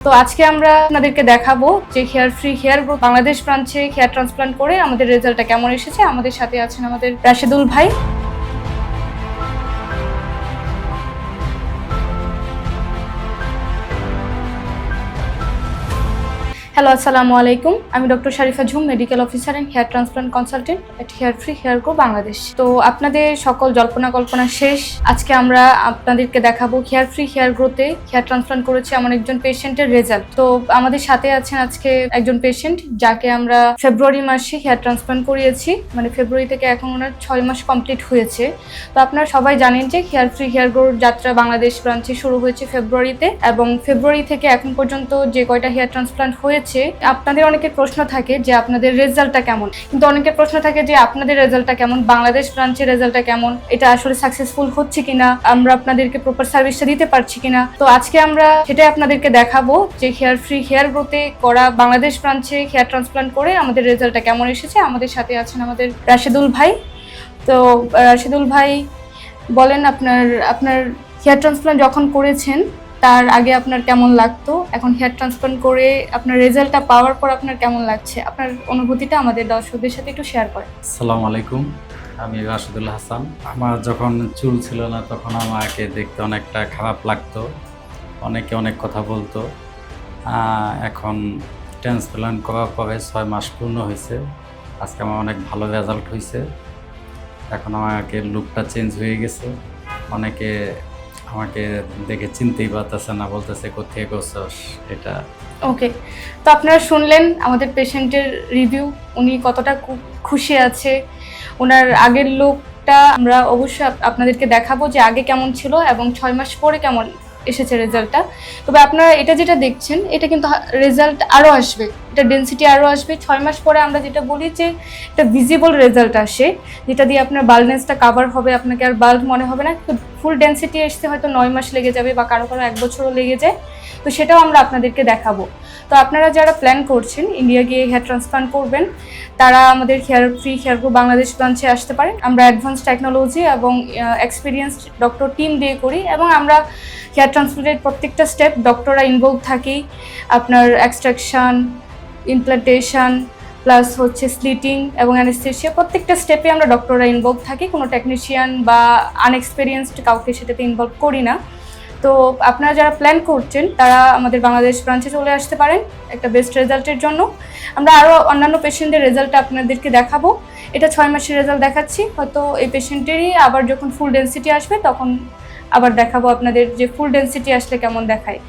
তো আজকে আমরা আপনাদেরকে দেখাবো যে hair free hair growth Bangladesh ব্রাঞ্চে হেয়ার ট্রান্সপ্লান্ট করে আমাদের রেজাল্টটা কেমন এসেছে। আমাদের সাথে আছেন আমাদের রাশেদুল ভাই। হ্যালো আসসালামু আলাইকুম। আমি doctor Sharifa Jhum medical officer and hair transplant consultant at hair free hair grow Bangladesh তো আপনাদের সকল জল্পনা কল্পনা শেষ। আজকে আমরা আপনাদেরকে দেখাবো হেয়ার ফ্রি হেয়ার গ্রোতে হেয়ার ট্রান্সপ্লান্ট করেছে আমার একজন পেশেন্টের রেজাল্ট তো আমাদের সাথে আছেন আজকে একজন পেশেন্ট যাকে আমরা ফেব্রুয়ারি মাসে হেয়ার ট্রান্সপ্লান্ট করিয়েছি। মানে ফেব্রুয়ারি থেকে এখন ওনার ছয় মাস কমপ্লিট হয়েছে। তো আপনারা সবাই জানেন যে হেয়ার ফ্রি হেয়ার গ্রোর যাত্রা বাংলাদেশ ব্রাঞ্চে শুরু হয়েছে ফেব্রুয়ারিতে এবং ফেব্রুয়ারি থেকে এখন পর্যন্ত যে কয়টা হেয়ার ট্রান্সপ্লান্ট হয়েছে আপনাদের অনেকের প্রশ্ন থাকে যে আপনাদের রেজাল্টটা কেমন। কিন্তু অনেকের প্রশ্ন থাকে যে আপনাদের রেজাল্টটা কেমন, বাংলাদেশ ব্রাঞ্চের রেজাল্টটা কেমন, এটা আসলে সাকসেসফুল হচ্ছে কিনা, আমরা আপনাদেরকে প্রপার সার্ভিসটা দিতে পারছি কিনা। তো আজকে আমরা সেটাই আপনাদেরকে দেখাবো যে হেয়ার ফ্রি হেয়ার গ্রোতে করা বাংলাদেশ ব্রাঞ্চে হেয়ার ট্রান্সপ্লান্ট করে আমাদের রেজাল্টটা কেমন এসেছে। আমাদের সাথে আছেন আমাদের রাশেদুল ভাই। তো, রাশেদুল ভাই বলেন আপনার আপনার হেয়ার ট্রান্সপ্লান্ট যখন করেছেন তার আগে আপনার কেমন লাগতো? এখন হেয়ার ট্রান্সপ্লান্ট করে আপনার রেজাল্টটা পাওয়ার পর আপনার কেমন লাগছে? আপনার অনুভূতিটা আমাদের দর্শকদের সাথে একটু শেয়ার করেন। আসসালামু আলাইকুম, আমি রাশিদুল হাসান। আমার যখন চুল ছিল না, তখন আমাকে দেখতে অনেকটা খারাপ লাগতো। অনেকে অনেক কথা বলতো। এখন ট্রান্সপ্লান্ট করার পরে ছয় মাস পূর্ণ হয়েছে। আজকে আমার অনেক ভালো রেজাল্ট হয়েছে। এখন আমাকে লুকটা চেঞ্জ হয়ে গেছে। অনেকে আমাকে দেখে চিনতেই পারতেছে না, বলতেছে কোথায় করছস? এটা। ওকে তো আপনারা শুনলেন আমাদের পেশেন্টের রিভিউ উনি কতটা খুশি আছে। ওনার আগের লোকটা আমরা অবশ্যই আপনাদেরকে দেখাবো যে আগে কেমন ছিল এবং ছয় মাস পরে কেমন এসেছে রেজাল্টটা তবে আপনারা এটা যেটা দেখছেন, এটা কিন্তু রেজাল্ট আরও আসবে। এটা ডেন্সিটি আরও আসবে। ছয় মাস পরে আমরা যেটা বলি যে একটা ভিজিবল রেজাল্ট আসে, যেটা দিয়ে আপনার বাল্ডনেসটা কাভার হবে, আপনাকে আর বাল্ড মনে হবে না ফুল ডেন্সিটি আসতে হয়তো নয় মাস লেগে যাবে বা কারও কারও এক বছরও লেগে যায়। তো সেটাও আমরা আপনাদেরকে দেখাবো। তো আপনারা যারা প্ল্যান করছেন ইন্ডিয়া গিয়ে হেয়ার ট্রান্সপ্লান্ট করবেন, তারা আমাদের hair free hair grow Bangladesh ব্রাঞ্চে আসতে পারেন। আমরা অ্যাডভান্স টেকনোলজি এবং এক্সপিরিয়েন্স ডক্টর টিম দিয়ে করি এবং আমরা হেয়ার ট্রান্সপ্লান্টের প্রত্যেকটা স্টেপ ডক্টররা ইনভলভ থাকি আপনার এক্সট্রাকশন ইমপ্লান্টেশন প্লাস হচ্ছে স্লিটিং এবং অ্যানেস্থেশিয়া প্রত্যেকটা স্টেপে আমরা ডক্টররা ইনভলভ থাকি। কোনো টেকনিশিয়ান বা আনএক্সপিরিয়েন্সড কাউকে সেটাতে ইনভলভ করি না। তো আপনারা যারা প্ল্যান করছেন, তারা আমাদের বাংলাদেশ ব্রাঞ্চে চলে আসতে পারেন একটা বেস্ট রেজাল্টের জন্য। আমরা আরও অন্যান্য পেশেন্টের রেজাল্ট আপনাদেরকে দেখাবো। এটা ছয় মাসের রেজাল্ট দেখাচ্ছি। হয়তো এই পেশেন্টেরই আবার যখন ফুল ডেন্সিটি আসবে, তখন আবার দেখাবো আপনাদের যে ফুল ডেন্সিটি আসলে কেমন দেখায়।